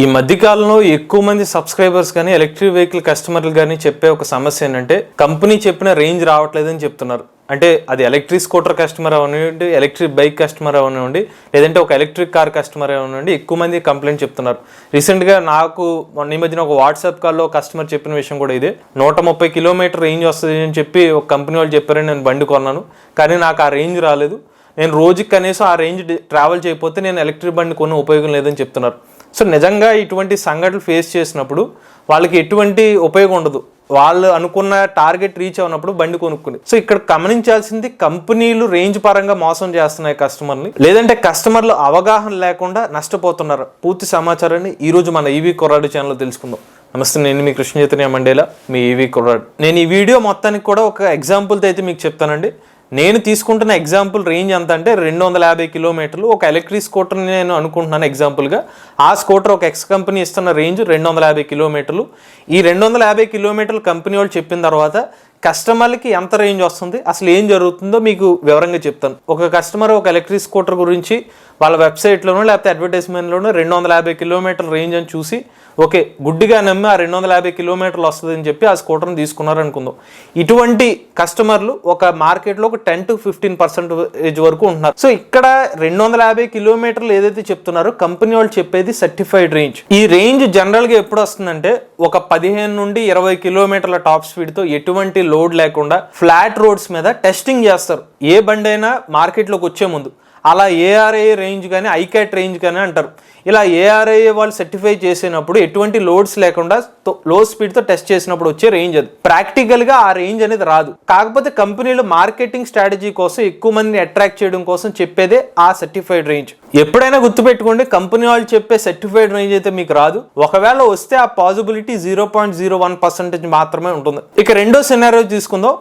ఈ మధ్యకాలంలో ఎక్కువ మంది సబ్స్క్రైబర్స్ కానీ ఎలక్ట్రిక్ వెహికల్ కస్టమర్లు కానీ చెప్పే ఒక సమస్య ఏంటంటే కంపెనీ చెప్పిన రేంజ్ రావట్లేదని చెప్తున్నారు. అంటే అది ఎలక్ట్రిక్ స్కూటర్ కస్టమర్ అవనివ్వండి ఎలక్ట్రిక్ బైక్ కస్టమర్ అవనివ్వండి లేదంటే ఒక ఎలక్ట్రిక్ కార్ కస్టమర్ అవనివ్వండి ఎక్కువ మంది కంప్లైంట్ చెప్తున్నారు. రీసెంట్గా నాకు మొన్న ఈ మధ్యన ఒక వాట్సాప్ కాల్లో కస్టమర్ చెప్పిన విషయం కూడా ఇదే. నూట ముప్పై కిలోమీటర్ రేంజ్ వస్తుంది అని చెప్పి ఒక కంపెనీ వాళ్ళు చెప్పారని నేను బండి కొన్నాను. కానీ నాకు ఆ రేంజ్ రాలేదు. నేను రోజుకి కనీసం ఆ రేంజ్ ట్రావెల్ చేయకపోతే నేను ఎలక్ట్రిక్ బండి కొన్న ఉపయోగం లేదని చెప్తున్నారు. సో నిజంగా ఇటువంటి సంఘటనలు ఫేస్ చేసినప్పుడు వాళ్ళకి ఎటువంటి ఉపయోగం ఉండదు. వాళ్ళు అనుకున్న టార్గెట్ రీచ్ అవునప్పుడు బండి కొనుక్కుని సో ఇక్కడ గమనించాల్సింది కంపెనీలు రేంజ్ పరంగా మోసం చేస్తున్నాయి కస్టమర్ని లేదంటే కస్టమర్లు అవగాహన లేకుండా నష్టపోతున్నారు. పూర్తి సమాచారాన్ని ఈరోజు మన ఈవీ కొరాడు ఛానల్లో తెలుసుకుందాం. నమస్తే నేను మీ కృష్ణ చైతన్య మండేలా మీ ఈవీ కొరాడు నేను ఈ వీడియో మొత్తానికి కూడా ఒక ఎగ్జాంపుల్తో అయితే మీకు చెప్తానండి. నేను తీసుకుంటున్న ఎగ్జాంపుల్ రేంజ్ ఎంత అంటే రెండు వందల యాభై కిలోమీటర్లు. ఒక ఎలక్ట్రిక్ స్కూటర్ని నేను అనుకుంటున్నాను ఎగ్జాంపుల్గా ఆ స్కూటర్ ఒక ఎక్స్ కంపెనీ ఇస్తున్న రేంజ్ రెండు వందల యాభై కిలోమీటర్లు. ఈ రెండు వందల యాభై కిలోమీటర్లు కంపెనీ వాళ్ళు చెప్పిన తర్వాత కస్టమర్లకి ఎంత రేంజ్ వస్తుంది అసలు ఏం జరుగుతుందో మీకు వివరంగా చెప్తాను. ఒక కస్టమర్ ఒక ఎలక్ట్రిక్ స్కూటర్ గురించి వాళ్ళ వెబ్సైట్లోనో లేకపోతే అడ్వర్టైజ్మెంట్లోనో రెండు వందల యాభై కిలోమీటర్ రేంజ్ అని చూసి ఓకే గుడ్డిగా నమ్మి ఆ రెండు వందల యాభై కిలోమీటర్లు వస్తుందని చెప్పి ఆ స్కూటర్ని తీసుకున్నారు అనుకుందాం ఇటువంటి కస్టమర్లు ఒక మార్కెట్లో ఒక టెన్ టు ఫిఫ్టీన్ పర్సెంటేజ్ వరకు ఉంటున్నారు. సో ఇక్కడ రెండు వందల యాభై కిలోమీటర్లు ఏదైతే చెప్తున్నారో కంపెనీ వాళ్ళు చెప్పేది సర్టిఫైడ్ రేంజ్. ఈ రేంజ్ జనరల్గా ఎప్పుడు వస్తుందంటే ఒక పదిహేను నుండి ఇరవై కిలోమీటర్ల టాప్ స్పీడ్తో ఎటువంటి లోడ్ లేకుండా ఫ్లాట్ రోడ్స్ మీద టెస్టింగ్ చేస్తారు. ఏ బండి అయినా మార్కెట్లోకి వచ్చే ముందు. అలా ఏఆర్ఐ రేంజ్ కానీ ఐకాట్ రేంజ్ కానీ అంటారు. ఇలా ఏఆర్ఐ వాళ్ళు సర్టిఫై చేసినప్పుడు ఎటువంటి లోడ్స్ లేకుండా లో స్పీడ్తో టెస్ట్ చేసినప్పుడు వచ్చే రేంజ్ అది. ప్రాక్టికల్గా ఆ రేంజ్ అనేది రాదు. కాకపోతే కంపెనీలు మార్కెటింగ్ స్ట్రాటజీ కోసం ఎక్కువ మందిని అట్రాక్ట్ చేయడం కోసం చెప్పేదే ఆ సర్టిఫైడ్ రేంజ్ ఎప్పుడైనా గుర్తుపెట్టుకోండి కంపెనీ వాళ్ళు చెప్పే సర్టిఫైడ్ రేంజ్ అయితే మీకు రాదు. ఒకవేళ వస్తే ఆ possibility zero point zero one percentage మాత్రమే ఉంటుంది. ఇక రెండో సినారో తీసుకుందాం.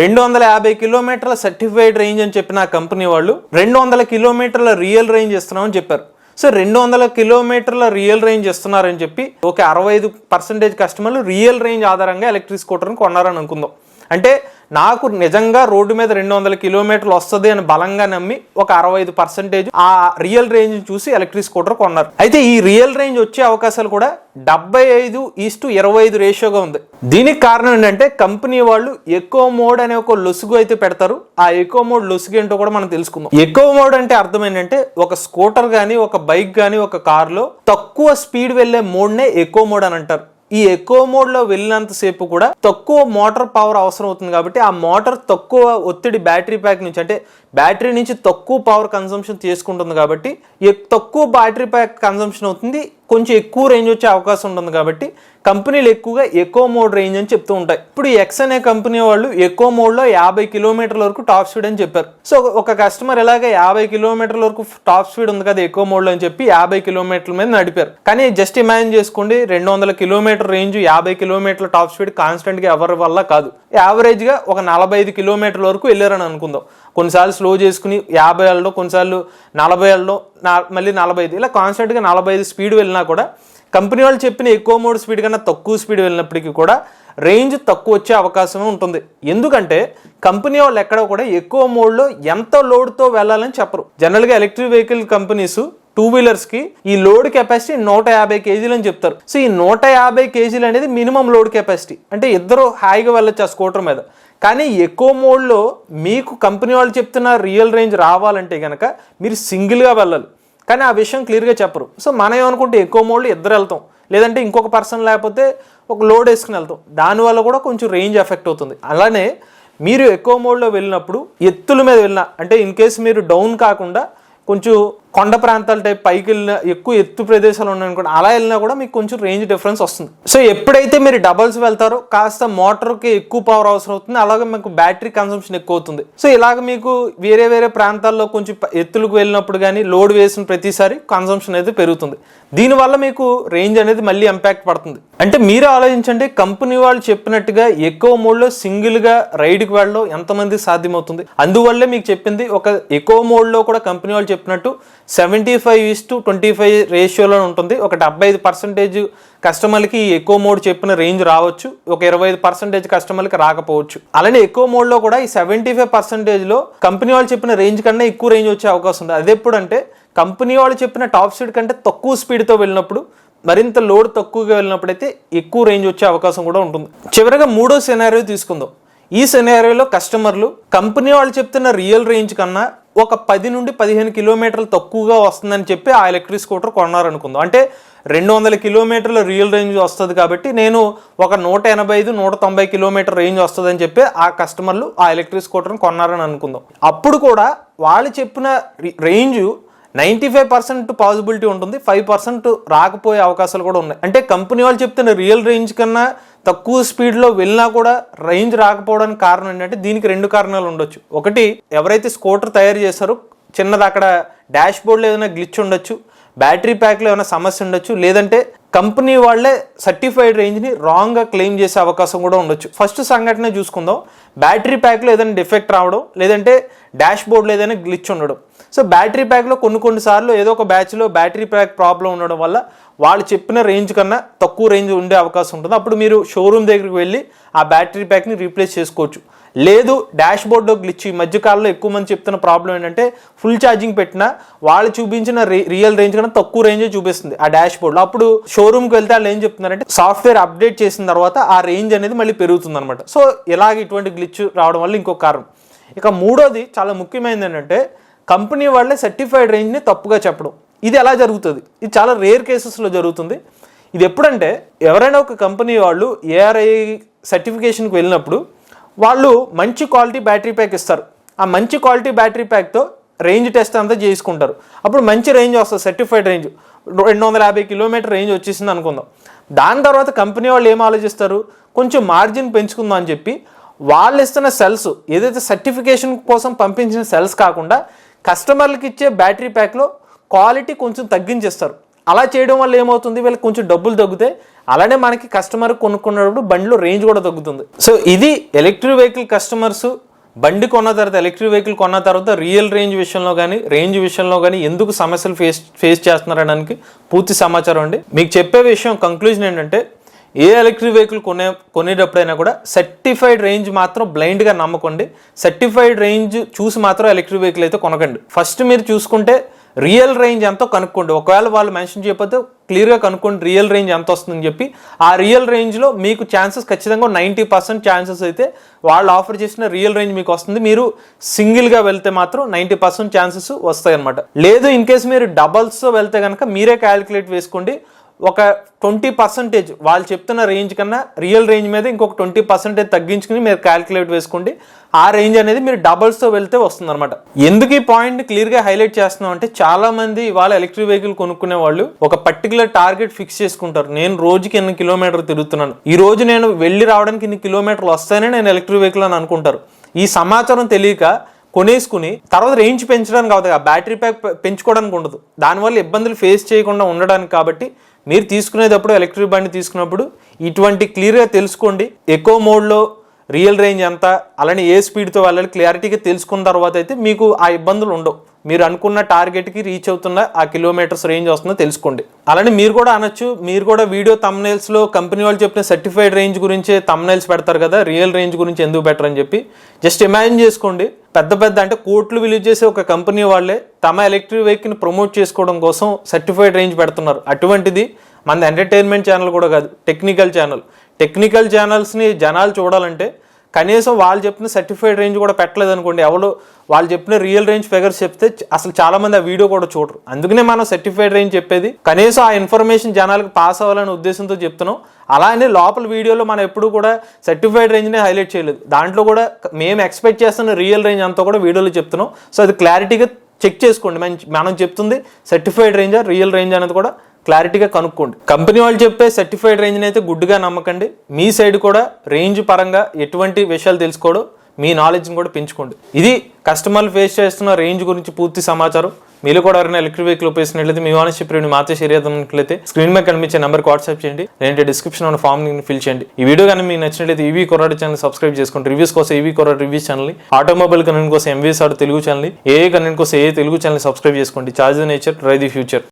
రెండు వందల యాభై కిలోమీటర్ల సర్టిఫైడ్ రేంజ్ అని చెప్పిన ఆ కంపెనీ వాళ్ళు రెండు వందల కిలోమీటర్ల రియల్ రేంజ్ ఇస్తున్నామని చెప్పారు. సో రెండు వందల కిలోమీటర్ల రియల్ రేంజ్ ఇస్తున్నారని చెప్పి ఒక అరవై ఐదు పర్సెంటేజ్ కస్టమర్లు రియల్ రేంజ్ ఆధారంగా ఎలక్ట్రిక్ స్కూటర్ని కొన్నారని అనుకుందాం. అంటే నాకు నిజంగా రోడ్డు మీద రెండు వందల కిలోమీటర్లు వస్తుంది అని బలంగా నమ్మి ఒక అరవై ఐదు పర్సెంటేజ్ ఆ రియల్ రేంజ్ చూసి ఎలక్ట్రిక్ స్కూటర్ కొన్నారు. అయితే ఈ రియల్ రేంజ్ వచ్చే అవకాశాలు కూడా డెబ్బై ఐదు ఈస్టు ఇరవై ఐదు రేషియోగా ఉంది. దీనికి కారణం ఏంటంటే కంపెనీ వాళ్ళు ఎక్కువ మోడ్ అనే ఒక లొసుగు అయితే పెడతారు. ఆ ఎక్కువ మోడ్ లొసుగు ఏంటో కూడా మనం తెలుసుకుందాం. ఎక్కువ మోడ్ అంటే అర్థం ఏంటంటే ఒక స్కూటర్ కానీ ఒక బైక్ కానీ ఒక కార్లో తక్కువ స్పీడ్ వెళ్ళే మోడ్నే ఎక్కువ మోడ్ అని అంటారు. ఈ ఎక్కువ మోడ్లో వెళ్ళినంతసేపు కూడా తక్కువ మోటార్ పవర్ అవసరం అవుతుంది కాబట్టి ఆ మోటార్ తక్కువ ఒత్తిడి బ్యాటరీ ప్యాక్ నుంచి అంటే బ్యాటరీ నుంచి తక్కువ పవర్ కన్సంప్షన్ చేసుకుంటుంది కాబట్టి తక్కువ బ్యాటరీ ప్యాక్ కన్సంప్షన్ అవుతుంది కొంచెం ఎక్కువ రేంజ్ వచ్చే అవకాశం ఉంటుంది కాబట్టి కంపెనీలు ఎక్కువగా ఎక్కువ మోడ్ రేంజ్ అని చెప్తూ ఉంటాయి. ఇప్పుడు ఎక్స్ అనే కంపెనీ వాళ్ళు ఎక్కువ మోడ్లో యాభై కిలోమీటర్ల వరకు టాప్ స్పీడ్ అని చెప్పారు. సో ఒక కస్టమర్ ఎలాగ యాభై కిలోమీటర్ల వరకు టాప్ స్పీడ్ ఉంది కదా ఎక్కువ మోడ్లో అని చెప్పి యాభై కిలోమీటర్ల మీద నడిపారు. కానీ జస్ట్ ఇమాజిన్ చేసుకోండి రెండు వందల కిలోమీటర్ రేంజ్ యాభై కిలోమీటర్ల టాప్ స్పీడ్ కాన్స్టెంట్గా ఎవరి వల్ల కాదు. యావరేజ్గా ఒక నలభై ఐదు కిలోమీటర్ల వరకు వెళ్ళారని అనుకుందాం. కొన్నిసార్లు స్లో చేసుకుని యాభై ఏళ్ళలో కొన్నిసార్లు నలభై ఏళ్ళలో నా మళ్ళీ నలభై ఐదు ఇలా కాన్స్టెంట్గా నలభై ఐదు స్పీడ్ వెళ్ళినా కూడా కంపెనీ వాళ్ళు చెప్పిన ఎక్కువ మోడ్ స్పీడ్ కన్నా తక్కువ స్పీడ్ వెళ్ళినప్పటికీ కూడా రేంజ్ తక్కువ వచ్చే అవకాశం ఉంటుంది. ఎందుకంటే కంపెనీ వాళ్ళు ఎక్కడ కూడా ఎక్కువ మోడ్లో ఎంత లోడ్తో వెళ్ళాలని చెప్పరు. జనరల్గా ఎలక్ట్రిక్ వెహికల్ కంపెనీస్ టూ వీలర్స్కి ఈ లోడ్ కెపాసిటీ నూట యాభై కేజీలు అని చెప్తారు. సో ఈ నూట యాభై కేజీలు అనేది మినిమం లోడ్ కెపాసిటీ. అంటే ఇద్దరు హాయిగా వెళ్ళొచ్చు ఆ స్కూటర్ మీద. కానీ ఎక్కువ మోడ్లో మీకు కంపెనీ వాళ్ళు చెప్తున్న రియల్ రేంజ్ రావాలంటే కనుక మీరు సింగిల్గా వెళ్ళాలి. కానీ ఆ విషయం క్లియర్గా చెప్పరు. సో మనం ఏమనుకుంటే ఎక్కువ మోడ్లో ఇద్దరు వెళ్తాం. లేదంటే ఇంకొక పర్సన్ లేకపోతే ఒక లోడ్ వేసుకుని వెళ్తాం. దానివల్ల కూడా కొంచెం రేంజ్ ఎఫెక్ట్ అవుతుంది. అలానే మీరు ఎక్కువ మోడ్లో వెళ్ళినప్పుడు ఎత్తుల మీద వెళ్ళినా అంటే ఇన్ కేసు మీరు డౌన్ కాకుండా కొంచెం కొండ ప్రాంతాల టైప్ పైకి వెళ్ళిన ఎక్కువ ఎత్తు ప్రదేశాలు ఉన్నాయనుకోండి అలా వెళ్ళినా కూడా మీకు కొంచెం రేంజ్ డిఫరెన్స్ వస్తుంది. సో ఎప్పుడైతే మీరు డబల్స్ వెళ్తారో కాస్త మోటార్కి ఎక్కువ పవర్ అవసరం అవుతుంది అలాగే మీకు బ్యాటరీ కన్సంప్షన్ ఎక్కువ అవుతుంది. సో ఇలాగ మీకు వేరే వేరే ప్రాంతాల్లో కొంచెం ఎత్తులకు వెళ్ళినప్పుడు కానీ లోడ్ వేసిన ప్రతిసారి కన్సంప్షన్ అయితే పెరుగుతుంది. దీనివల్ల మీకు రేంజ్ అనేది మళ్ళీ ఇంపాక్ట్ పడుతుంది. అంటే మీరు ఆలోచించండి కంపెనీ వాళ్ళు చెప్పినట్టుగా ఎక్కువ మోడ్లో సింగిల్గా రైడ్కి వెళ్ళడం ఎంతమంది సాధ్యమవుతుంది? అందువల్లే మీకు చెప్పింది ఒక ఎక్కువ మోడ్లో కూడా కంపెనీ వాళ్ళు చెప్పినట్టు seventy five is to twenty five రేషియోలో ఉంటుంది. ఒక డెబ్బై ఐదు పర్సెంటేజ్ కస్టమర్లకి ఎక్కువ మోడ్ చెప్పిన రేంజ్ రావచ్చు. ఒక ఇరవై ఐదు పర్సెంటేజ్ కస్టమర్లకి రాకపోవచ్చు. అలానే ఎక్కువ మోడ్లో కూడా ఈ సెవెంటీ ఫైవ్ పర్సెంటేజ్లో కంపెనీ వాళ్ళు చెప్పిన రేంజ్ కన్నా ఎక్కువ రేంజ్ వచ్చే అవకాశం ఉంది. అది ఎప్పుడంటే కంపెనీ వాళ్ళు చెప్పిన టాప్ స్పీడ్ కంటే తక్కువ స్పీడ్తో వెళ్ళినప్పుడు మరింత లోడ్ తక్కువగా వెళ్ళినప్పుడైతే ఎక్కువ రేంజ్ వచ్చే అవకాశం కూడా ఉంటుంది. చివరిగా మూడో సెనారియో తీసుకుందాం. ఈ సెనారియోలో కస్టమర్లు కంపెనీ వాళ్ళు చెప్తున్న రియల్ రేంజ్ కన్నా ఒక పది నుండి పదిహేను కిలోమీటర్లు తక్కువగా వస్తుందని చెప్పి ఆ ఎలక్ట్రిక్ స్కూటర్ కొన్నారనుకుందాం. అంటే రెండు వందల కిలోమీటర్ల రియల్ రేంజ్ వస్తుంది కాబట్టి నేను ఒక నూట ఎనభై ఐదు నూట తొంభై కిలోమీటర్ రేంజ్ వస్తుందని చెప్పి ఆ కస్టమర్లు ఆ ఎలక్ట్రిక్ స్కూటర్ని కొన్నారని అనుకుందాం. అప్పుడు కూడా వాళ్ళు చెప్పిన range ninety five percent possibility ఉంటుంది ఫైవ్ పర్సెంట్ రాకపోయే అవకాశాలు కూడా ఉన్నాయి. అంటే కంపెనీ వాళ్ళు చెప్తున్న రియల్ రేంజ్ కన్నా తక్కువ స్పీడ్లో వెళ్ళినా కూడా రేంజ్ రాకపోవడానికి కారణం ఏంటంటే దీనికి రెండు కారణాలు ఉండొచ్చు. ఒకటి ఎవరైతే స్కూటర్ తయారు చేస్తారో చిన్నది అక్కడ డాష్ బోర్డ్లో ఏదైనా గ్లిచ్ ఉండొచ్చు బ్యాటరీ ప్యాక్లో ఏమైనా సమస్య ఉండొచ్చు లేదంటే కంపెనీ వాళ్ళే సర్టిఫైడ్ రేంజ్ని రాంగ్గా క్లెయిమ్ చేసే అవకాశం కూడా ఉండొచ్చు. ఫస్ట్ సంఘటన చూసుకుందాం. బ్యాటరీ ప్యాక్లో ఏదైనా డిఫెక్ట్ రావడం లేదంటే డాష్ బోర్డ్లో ఏదైనా గ్లిచ్ ఉండడం. సో బ్యాటరీ ప్యాక్లో కొన్ని కొన్ని సార్లు ఏదో ఒక బ్యాచ్లో బ్యాటరీ ప్యాక్ ప్రాబ్లం ఉండడం వల్ల వాళ్ళు చెప్పిన రేంజ్ కన్నా తక్కువ రేంజ్ ఉండే అవకాశం ఉంటుంది. అప్పుడు మీరు షోరూమ్ దగ్గరికి వెళ్ళి ఆ బ్యాటరీ ప్యాక్ని రీప్లేస్ చేసుకోవచ్చు. లేదు డాష్ బోర్డ్లో గ్లిచ్ ఈ మధ్యకాలంలో ఎక్కువ మంది చెప్తున్న ప్రాబ్లం ఏంటంటే ఫుల్ ఛార్జింగ్ పెట్టినా వాళ్ళు చూపించిన రియల్ రేంజ్ కన్నా తక్కువ రేంజే చూపిస్తుంది ఆ డాష్ బోర్డ్లో అప్పుడు షోరూమ్కి వెళ్తే వాళ్ళు ఏం చెప్తున్నారంటే సాఫ్ట్వేర్ అప్డేట్ చేసిన తర్వాత ఆ రేంజ్ అనేది మళ్ళీ పెరుగుతుంది అనమాట సో ఇలాగ ఇటువంటి గ్లిచ్ రావడం వల్ల ఇంకో కారణం. ఇక మూడోది చాలా ముఖ్యమైనది ఏంటంటే కంపెనీ వాళ్ళే సర్టిఫైడ్ రేంజ్ని తప్పుగా చెప్పడం. ఇది ఎలా జరుగుతుంది? ఇది చాలా రేర్ కేసెస్లో జరుగుతుంది. ఇది ఎప్పుడంటే ఎవరైనా ఒక కంపెనీ వాళ్ళు ఏఆర్ఐ సర్టిఫికేషన్కి వెళ్ళినప్పుడు వాళ్ళు మంచి క్వాలిటీ బ్యాటరీ ప్యాక్ ఇస్తారు. ఆ మంచి క్వాలిటీ బ్యాటరీ ప్యాక్తో రేంజ్ టెస్ట్ అంతా చేసుకుంటారు. అప్పుడు మంచి రేంజ్ వస్తుంది సర్టిఫైడ్ రేంజ్ రెండు వందల యాభై కిలోమీటర్ రేంజ్ వచ్చేసింది అనుకుందాం. దాని తర్వాత కంపెనీ వాళ్ళు ఏం ఆలోచిస్తారు? కొంచెం మార్జిన్ పెంచుకుందాం అని చెప్పి వాళ్ళు ఇస్తున్న సెల్స్ ఏదైతే సర్టిఫికేషన్ కోసం పంపించిన సెల్స్ కాకుండా కస్టమర్లకు ఇచ్చే బ్యాటరీ ప్యాక్లో క్వాలిటీ కొంచెం తగ్గించేస్తారు. అలా చేయడం వల్ల ఏమవుతుంది? వీళ్ళకి కొంచెం డబ్బులు తగ్గుతాయి అలానే మనకి కస్టమర్ కొనుక్కున్నప్పుడు బండిలో రేంజ్ కూడా తగ్గుతుంది. సో ఇది ఎలక్ట్రిక్ వెహికల్ కస్టమర్స్ బండి కొన్న తర్వాత ఎలక్ట్రిక్ వెహికల్ కొన్న తర్వాత రియల్ రేంజ్ విషయంలో కానీ రేంజ్ విషయంలో కానీ ఎందుకు సమస్యలు ఫేస్ ఫేస్ చేస్తున్నారనడానికి పూర్తి సమాచారం అండి. మీకు చెప్పే విషయం కంక్లూజన్ ఏంటంటే ఏ ఎలక్ట్రిక్ వెహికల్ కొనే కొనేటప్పుడైనా కూడా సర్టిఫైడ్ రేంజ్ మాత్రం బ్లైండ్గా నమ్మకండి. సర్టిఫైడ్ రేంజ్ చూసి మాత్రం ఎలక్ట్రిక్ వెహికల్ అయితే కొనకండి. ఫస్ట్ మీరు చూసుకుంటే రియల్ రేంజ్ ఎంతో కనుక్కోండి. ఒకవేళ వాళ్ళు మెన్షన్ చేయకపోతే క్లియర్గా కనుక్కోండి రియల్ రేంజ్ ఎంత వస్తుందని చెప్పి. ఆ రియల్ రేంజ్లో మీకు ఛాన్సెస్ ఖచ్చితంగా నైంటీ పర్సెంట్ ఛాన్సెస్ అయితే వాళ్ళు ఆఫర్ చేసిన రియల్ రేంజ్ మీకు వస్తుంది. మీరు సింగిల్గా వెళ్తే మాత్రం నైంటీ పర్సెంట్ ఛాన్సెస్ వస్తాయి అనమాట లేదు ఇన్ కేసు మీరు డబల్స్తో వెళ్తే కనుక మీరే క్యాలిక్యులేట్ వేసుకోండి. ఒక ట్వంటీ పర్సెంటేజ్ వాళ్ళు చెప్తున్న రేంజ్ కన్నా రియల్ రేంజ్ మీద ఇంకొక ట్వంటీ పర్సెంటేజ్ తగ్గించుకుని మీరు క్యాలిక్యులేట్ వేసుకోండి. ఆ రేంజ్ అనేది మీరు డబల్స్తో వెళ్తే వస్తుంది అనమాట ఎందుకు ఈ పాయింట్ క్లియర్గా హైలైట్ చేస్తున్నాం అంటే చాలా మంది ఇవాళ ఎలక్ట్రిక్ వెహికల్ కొనుక్కునే వాళ్ళు ఒక పర్టికులర్ టార్గెట్ ఫిక్స్ చేసుకుంటారు. నేను రోజుకి ఎన్ని కిలోమీటర్ తిరుగుతున్నాను? ఈ రోజు నేను వెళ్ళి రావడానికి ఇన్ని కిలోమీటర్లు వస్తాయని నేను ఎలక్ట్రిక్ వెహికల్ అని అనుకుంటారు. ఈ సమాచారం తెలియక కొనేసుకుని తర్వాత రేంజ్ పెంచడానికి అవుతుంది ఆ బ్యాటరీ ప్యాక్ పెంచుకోవడానికి ఉండదు. దానివల్ల ఇబ్బందులు ఫేస్ చేయకుండా ఉండడానికి కాబట్టి మీరు తీసుకునేటప్పుడు ఎలక్ట్రిక్ బండి తీసుకున్నప్పుడు ఇటువంటి క్లియర్గా తెలుసుకోండి. ఎక్కువ మోడ్లో రియల్ రేంజ్ ఎంత అలానే ఏ స్పీడ్తో వెళ్ళాలి క్లారిటీగా తెలుసుకున్న తర్వాత అయితే మీకు ఆ ఇబ్బందులు ఉండవు. మీరు అనుకున్న టార్గెట్కి రీచ్ అవుతున్న ఆ కిలోమీటర్స్ రేంజ్ వస్తుందో తెలుసుకోండి. అలానే మీరు కూడా అనొచ్చు మీరు కూడా వీడియో తమ్నైల్స్లో కంపెనీ వాళ్ళు చెప్పిన సర్టిఫైడ్ రేంజ్ గురించి తమ్నైల్స్ పెడతారు కదా రియల్ రేంజ్ గురించి ఎందుకు బెటర్ అని చెప్పి. జస్ట్ ఇమాజిన్ చేసుకోండి పెద్ద పెద్ద అంటే కోట్లు విలువ చేసే ఒక కంపెనీ వాళ్ళే తమ ఎలక్ట్రిక్ వెహికల్ని ప్రమోట్ చేసుకోవడం కోసం సర్టిఫైడ్ రేంజ్ పెడుతున్నారు. అటువంటిది మన ఎంటర్టైన్మెంట్ ఛానల్ కూడా కాదు టెక్నికల్ ఛానల్. టెక్నికల్ ఛానల్స్ని జనాలు చూడాలంటే కనీసం వాళ్ళు చెప్పిన సర్టిఫైడ్ రేంజ్ కూడా పెట్టలేదు అనుకోండి ఎవరు వాళ్ళు చెప్పిన రియల్ రేంజ్ ఫిగర్స్ చెప్తే అసలు చాలా మంది ఆ వీడియో కూడా చూడరు. అందుకనే మనం సర్టిఫైడ్ రేంజ్ చెప్పేది. కనీసం ఆ ఇన్ఫర్మేషన్ జనాలకు పాస్ అవ్వాలనే ఉద్దేశంతో చెప్తున్నాం. అలానే లోపల వీడియోలో మనం ఎప్పుడు కూడా సర్టిఫైడ్ రేంజ్నే హైలైట్ చేయలేదు. దాంట్లో కూడా మేము ఎక్స్పెక్ట్ చేస్తున్న రియల్ రేంజ్ అంతా కూడా వీడియోలో చెప్తున్నాం. సో అది క్లారిటీగా చెక్ చేసుకోండి. మంచి మనం చెప్తుంది సర్టిఫైడ్ రేంజా రియల్ రేంజ్ అనేది కూడా క్లారిటీగా కనుక్కోండి. కంపెనీ వాళ్ళు చెప్పే సర్టిఫైడ్ రేంజ్ని అయితే గుడ్డుగా నమ్మకండి. మీ సైడ్ కూడా రేంజ్ పరంగా ఎటువంటి విషయాలు తెలుసుకోవడం మీ నాలెడ్జ్ని కూడా పెంచుకోండి. ఇది కస్టమర్లు ఫేస్ చేస్తున్న రేంజ్ గురించి పూర్తి సమాచారం. మీరు కూడా ఎవరైనా ఎలక్ట్రిక్ వెహికల్ ఉపయోగించినట్లయితే మీ వానర్షిప్ రేణు మాతో షేర్ స్క్రీన్ మీద కనిపించే నెంబర్కి వాట్సాప్ చేయండి. లేదంటే డిస్క్రిప్షన్ ఉన్న ఫామ్ ఫిల్ చేయండి. ఈ వీడియో కానీ మీకు నచ్చినట్లయితే ఈవీ కొరాడు ఛానల్ సబ్స్క్రైబ్ చేసుకోండి. రివ్యూస్ కోసం ఈవీ కొరాడు రివ్యూస్ ఛానల్ ఆటోమొబైల్ కనెంట్ కోసం ఎంవీఎస్ ఆడు తెలుగు ఛానల్ ఏ కనెంట్ కోసం ఏ తెలుగు ఛానల్ సబ్స్క్రైబ్ చేసుకోండి. Charge nature ride the future